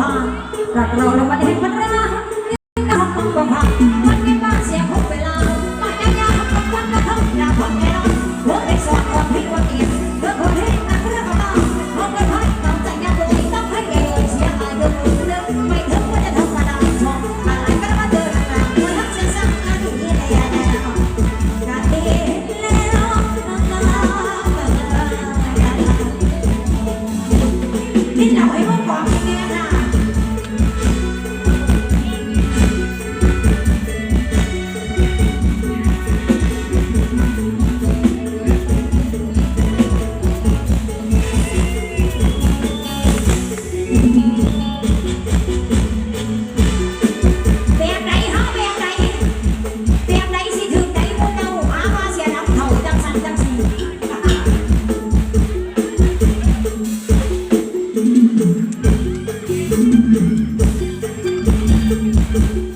พารัเราแล้วมันเห็นมัรักนี่ก็ทำก็พามันไม่ว่าเสียของเวลาปัญญาของวันกระทำหน้าพังแค่เราโอ้ได้สอนความผิดว่าเรติคนเห็นนักเรื่องมาบ้งพอกันพักต้องใจยากตัวต้องให้เอเสียหายเดิเดิไม่ถึงจะธรรมาชอบอะไรก็มาเดินหาวันทักเสีสั่งงานี่นี่น่แน่การดิแล้ว Thank you.